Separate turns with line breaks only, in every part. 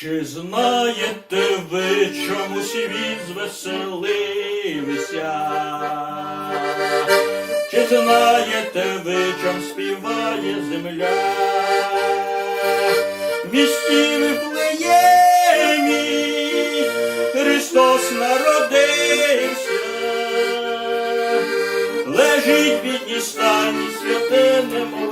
Чи знаєте ви, чому світ звеселився? Чи знаєте ви, чом співає земля? Місті Вифлеємі Христос народився, лежить бідні стані святе немовля.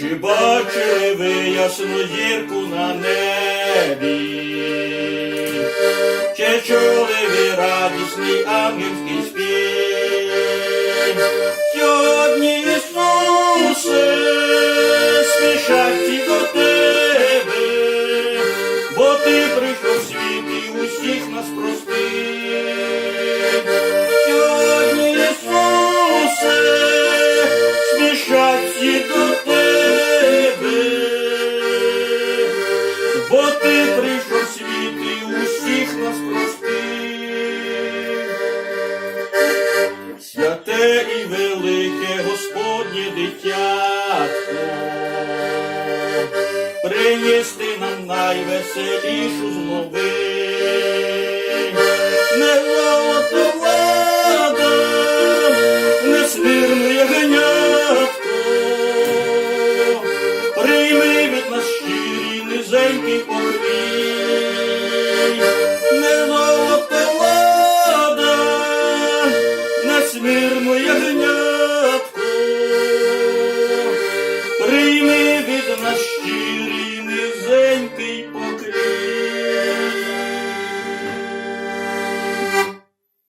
Чи бачили ви ясну зірку на небі? Чи чули ви радісний ангельський святе і велике Господнє дитятко, принести нам найвеселішу зловинь. не золото влада, не смірне ягнятко, прийми від нас щирі низенький повій. на щирі.